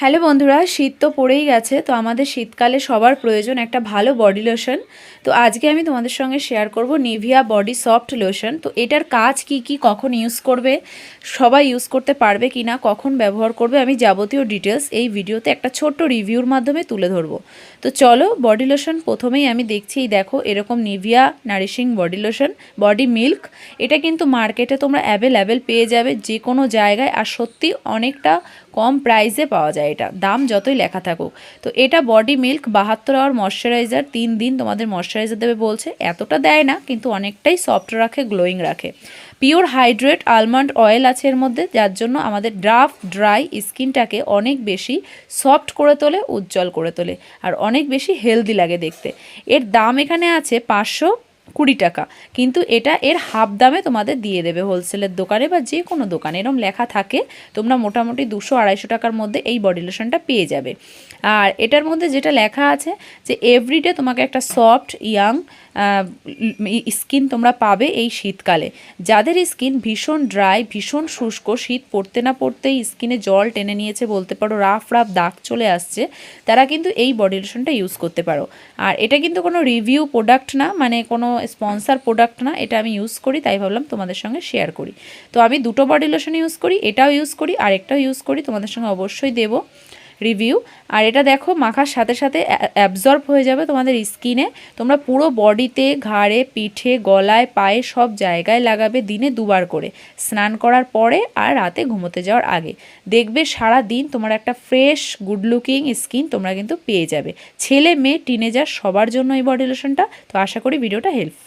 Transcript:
Hello বন্ধুরা, শীত তো পড়েই গেছে, তো আমাদের শীতকালে সবার প্রয়োজন একটা ভালো বডি লোশন তো আজকে আমি তোমাদের সঙ্গে শেয়ার করব নিভিয়া বডি সফট লোশন তো এটার কাজ কি কি, কখন ইউজ করবে, সবাই ইউজ করতে পারবে কি না কখন ব্যবহার করবে, আমি যাবতীয় ডিটেলস এই ভিডিওতে একটা ছোট্ট রিভিউর মাধ্যমে তুলে ধরবো। তো চলো বডি লোশন প্রথমেই আমি দেখছি দেখো, এরকম Nivea nourishing body lotion body milk এটা কিন্তু মার্কেটে তোমরা অ্যাভেলেবেল পেয়ে যাবে যে কোনো জায়গায়, আর সত্যি অনেকটা কম প্রাইসে পাওয়া যায়। এটা। দাম যতই লেখা থাকুক। তো এটা বডি মিল্ক বাহাত্তর আওয়ার ময়শ্চারাইজার তিন দিন তোমাদের ময়শ্চারাইজার দেবে বলছে। এতটা দেয় না, কিন্তু অনেকটাই সফট রাখে গ্লোয়িং রাখে। পিওর হাইড্রেট আলমন্ড অয়েল আছে এর মধ্যে, যার জন্য আমাদের ড্রাফ ড্রাই স্কিনটাকে অনেক বেশি সফট করে তোলে, উজ্জ্বল করে তোলে। আর অনেক বেশি হেলদি লাগে দেখতে। এর দাম এখানে আছে পাঁচশো কুড়ি টাকা। কিন্তু এটা এর হাফ দামে তোমাদের দিয়ে দেবে হোলসেলের দোকানে বা যে কোনো দোকানে। এরম লেখা থাকে, তোমরা মোটামুটি দুশো আড়াইশো টাকার মধ্যে এই বডি লোশনটা পেয়ে যাবে। আর এটার মধ্যে যেটা লেখা আছে যে এভরিডে তোমাকে একটা সফট ইয়াং স্কিন তোমরা পাবে এই শীতকালে। যাদের স্কিন ভীষণ ড্রাই, ভীষণ শুষ্ক, শীত পড়তে না পড়তেই স্কিনে জল টেনে নিয়েছে বলতে পারো, রাফ রাফ দাগ চলে আসছে, তারা কিন্তু এই বডি লোশনটা ইউজ করতে পারো। আর এটা কিন্তু কোনো রিভিউ প্রোডাক্ট না মানে কোনো স্পন্সার প্রোডাক্ট না, এটা আমি ইউজ করি, তাই ভাবলাম তোমাদের সঙ্গে শেয়ার করি। তো আমি দুটো বডি লোশন ইউজ করি, এটাও ইউজ করি, আরেকটাও ইউজ করি, তোমাদের সঙ্গে অবশ্যই দেবো। রিভিউ আর এটা দেখো, মাখার সাথে সাথে অ্যাবজর্ব হয়ে যাবে তোমাদের স্কিনে তোমরা পুরো বডিতে ঘাড়ে, পিঠে, গলায়, পায়ে সব জায়গায় লাগাবে দিনে দুবার করে। স্নান করার পরে আর রাতে ঘুমোতে যাওয়ার আগে। দেখবে সারা দিন তোমার একটা ফ্রেশ গুড লুকিং স্কিন তোমরা কিন্তু পেয়ে যাবে। ছেলে, মেয়ে টিনেজার সবার জন্য এই বডি লোশনটা তো আশা করি ভিডিওটা হেল্পফুল